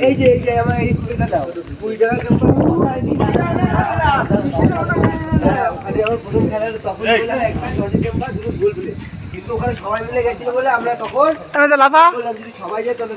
এই যে এই যে আমার এই কুড়িটা কুড়ি টাকার প্রথম খেলা তখন গোল বলে কিন্তু ওখানে সবাই মিলে গেছিল বলে আমরা তখন সবাই যায় তাহলে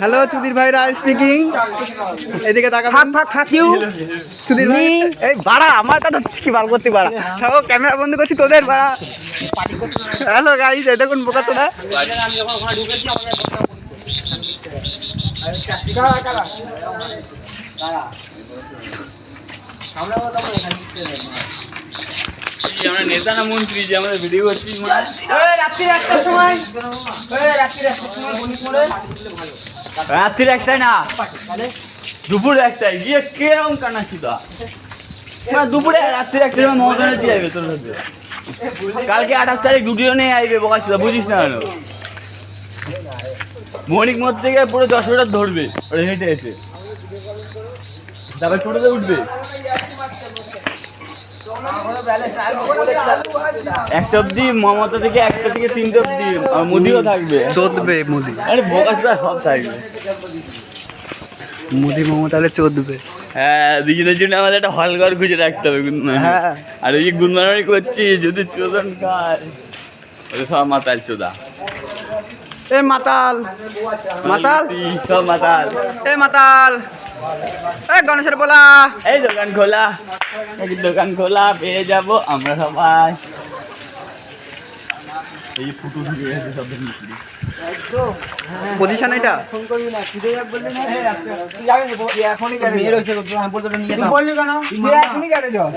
হ্যালো সুধীর ভাই রায় স্পিকিং এদিকে তাকা থাক থাক থাক ইউ সুধীর ভাই এই বাড়া আমার তো কি বাল করতে বাড়া? সব ক্যামেরা বন্ধ করছি তোদের বাড়া। হ্যালো গাইস এটা কোন বোকা তোরা। আমরা নেতা না মন্ত্রী যে আমাদের ভিডিও করছি মানে রাত্রি একটার সময়। রাত্রির একটাই না? দুপুর একটাই। গিয়ে কেরম কানা ছিল মানে দুপুরে রাত্রির সময় মহাজনে দিয়ে আসবে তোর সাথে। কালকে আঠাশ তারিখ দুটিও নিয়ে আসবে বোকা ছিল বুঝিস না কেন? মনিক মত থেকে পুরো দশ মিটার ধরবে হেঁটে এসে তারপর টোটোতে উঠবে। একটা অব্দি মমতা থেকে একটা থেকে তিনটে অব্দি মুদিও থাকবে। মোদি। আরে বোকাসটা সব থাকবে। মোদি মমতা হলে হ্যাঁ দুজনের জন্য আমাদের একটা হল ঘর খুঁজে রাখতে হবে হ্যাঁ। আর ওই যে গুনমানি করছি যদি চোদন খায় সব মাতাল চোদা। এ মাতাল মাতাল। সব মাতাল। এ মাতাল। গণেশের বলা। এই দোকান খোলা। এই দোকান খোলা পেয়ে যাব আমরা সবাই। এই ফুটো দিয়ে ঢুকে গেছে সব পজিশন এটা? ফোন করবি না খিদে যাক বললি না তুই যাবি এখনই গাড়ি মেয়ে রয়েছে আমি বলতে নিয়ে বললি কেন? এখনই গাড়ি যাও